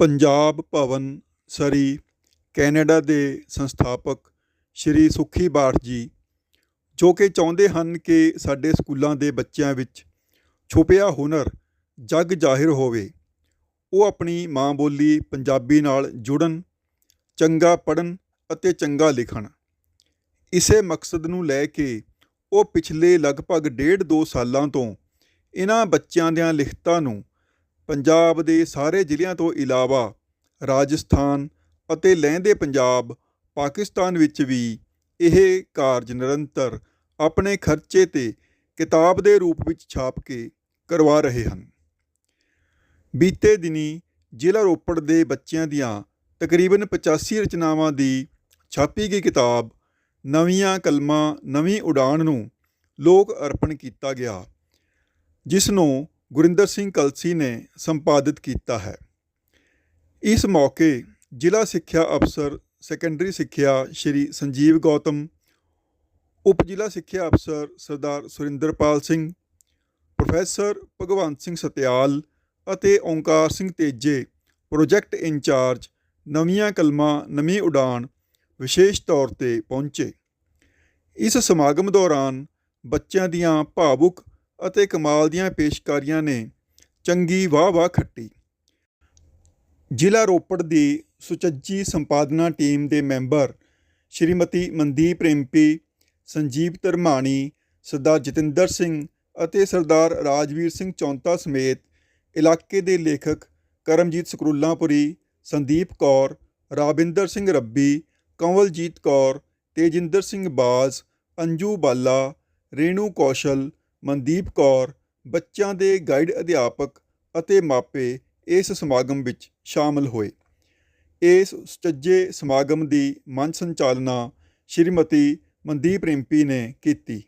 ਪੰਜਾਬ ਭਵਨ, ਸਰੀ, Canada ਦੇ ਸੰਸਥਾਪਕ ਸ਼੍ਰੀ ਸੁੱਖੀ ਬਾਠ ਜੀ, ਜੋ ਕਿ ਚਾਹੁੰਦੇ ਹਨ ਕਿ ਸਾਡੇ ਸਕੂਲਾਂ ਦੇ ਬੱਚਿਆਂ ਵਿੱਚ ਛੁਪਿਆ ਹੁਨਰ, ਜਗ ਜ਼ਾਹਿਰ ਹੋਵੇ। ਉਹ ਆਪਣੀ ਮਾਂ ਬੋਲੀ ਪੰਜਾਬੀ ਨਾਲ ਜੁੜਨ, ਚੰਗਾ ਪੜ੍ਹਨ ਅਤੇ ਚੰਗਾ ਲਿਖਣ। ਇਸੇ ਮਕਸਦ ਨੂੰ ਲੈ ਕੇ ਉਹ ਪਿਛਲੇ ਲਗਭਗ ਡੇਢ ਦੋ ਸਾਲਾਂ ਤੋਂ ਇਹਨਾਂ ਬੱਚਿਆਂ ਦੀਆਂ ਲਿਖਤਾਂ ਨੂੰ ਪੰਜਾਬ ਦੇ ਸਾਰੇ ਜ਼ਿਲ੍ਹਿਆਂ ਤੋਂ ਇਲਾਵਾ ਰਾਜਸਥਾਨ ਅਤੇ ਲਹਿੰਦੇ ਪੰਜਾਬ, ਪਾਕਿਸਤਾਨ ਵਿੱਚ ਵੀ ਇਹ ਕਾਰਜ ਨਿਰੰਤਰ ਆਪਣੇ ਖਰਚੇ ਤੇ ਕਿਤਾਬ ਦੇ ਰੂਪ ਵਿੱਚ ਛਾਪ ਕੇ ਕਰਵਾ ਰਹੇ ਹਨ। ਬੀਤੇ ਦਿਨੀ ਜ਼ਿਲ੍ਹਾ ਰੋਪੜ ਦੇ ਬੱਚਿਆਂ ਦੀਆਂ ਤਕਰੀਬਨ 85 ਰਚਨਾਵਾਂ ਦੀ ਛਾਪੀ ਗਈ ਕਿਤਾਬ ਨਵੀਆਂ ਕਲਮਾਂ, ਨਵੀਂ ਉਡਾਨ ਨੂੰ ਲੋਕ ਅਰਪਣ ਕੀਤਾ ਗਿਆ, ਜਿਸ ਨੂੰ ਗੁਰਿੰਦਰ ਸਿੰਘ ਕਲਸੀ ਨੇ ਸੰਪਾਦਿਤ ਕੀਤਾ ਹੈ। ਇਸ ਮੌਕੇ ਜ਼ਿਲ੍ਹਾ ਸਿੱਖਿਆ ਅਫਸਰ ਸੈਕੰਡਰੀ ਸਿੱਖਿਆ ਸ਼੍ਰੀ ਸੰਜੀਵ ਗੌਤਮ, ਉਪ ਜ਼ਿਲ੍ਹਾ ਸਿੱਖਿਆ ਅਫਸਰ ਸਰਦਾਰ ਸੁਰਿੰਦਰਪਾਲ ਸਿੰਘ, ਪ੍ਰੋਫੈਸਰ ਭਗਵੰਤ ਸਿੰਘ ਸਤਿਆਲ ਅਤੇ ਓਂਕਾਰ ਸਿੰਘ ਤੇਜੇ, ਪ੍ਰੋਜੈਕਟ ਇੰਚਾਰਜ, ਨਵੀਆਂ ਕਲਮਾਂ, ਨਵੀਂ ਉਡਾਨ ਵਿਸ਼ੇਸ਼ ਤੌਰ ਤੇ ਪਹੁੰਚੇ। ਇਸ ਸਮਾਗਮ ਦੌਰਾਨ ਬੱਚਿਆਂ ਦੀਆਂ ਭਾਵੁਕ ਅਤੇ ਕਮਾਲ ਦੀਆਂ ਪੇਸ਼ਕਾਰੀਆਂ ਨੇ ਚੰਗੀ ਵਾਹ-ਵਾਹ ਖੱਟੀ। ਜ਼ਿਲ੍ਹਾ ਰੋਪੜ ਦੀ ਸੁਚੱਜੀ ਸੰਪਾਦਨਾ ਟੀਮ ਦੇ ਮੈਂਬਰ ਸ਼੍ਰੀਮਤੀ ਮਨਦੀਪ ਰਿੰਪੀ ਸੰਜੀਵ ਧਰਮਾਣੀ, ਸਰਦਾਰ ਜਤਿੰਦਰ ਸਿੰਘ ਅਤੇ ਸਰਦਾਰ ਰਾਜਵੀਰ ਸਿੰਘ ਚੌਂਤਾ ਸਮੇਤ ਇਲਾਕੇ ਦੇ ਲੇਖਕ ਕਰਮਜੀਤ ਸਕਰੂਲਾਂਪੁਰੀ, ਸੰਦੀਪ ਕੌਰ ਰਾਬਿੰਦਰ ਸਿੰਘ ਰੱਬੀ, ਕੰਵਲਜੀਤ ਕੌਰ, ਤੇਜਿੰਦਰ ਸਿੰਘ ਬਾਜ਼, ਅੰਜੂ ਬਾਲਾ, ਰੇਣੂ ਕੌਸ਼ਲ ਮਨਦੀਪ ਕੌਰ, ਬੱਚਿਆਂ ਦੇ ਗਾਈਡ ਅਧਿਆਪਕ ਅਤੇ ਮਾਪੇ ਇਸ ਸਮਾਗਮ ਵਿੱਚ ਸ਼ਾਮਲ ਹੋਏ। ਇਸ ਸੁਚੱਜੇ ਸਮਾਗਮ ਦੀ ਮਨ ਸੰਚਾਲਨਾ ਸ਼੍ਰੀਮਤੀ ਮਨਦੀਪ ਰਿੰਪੀ ਨੇ ਕੀਤੀ।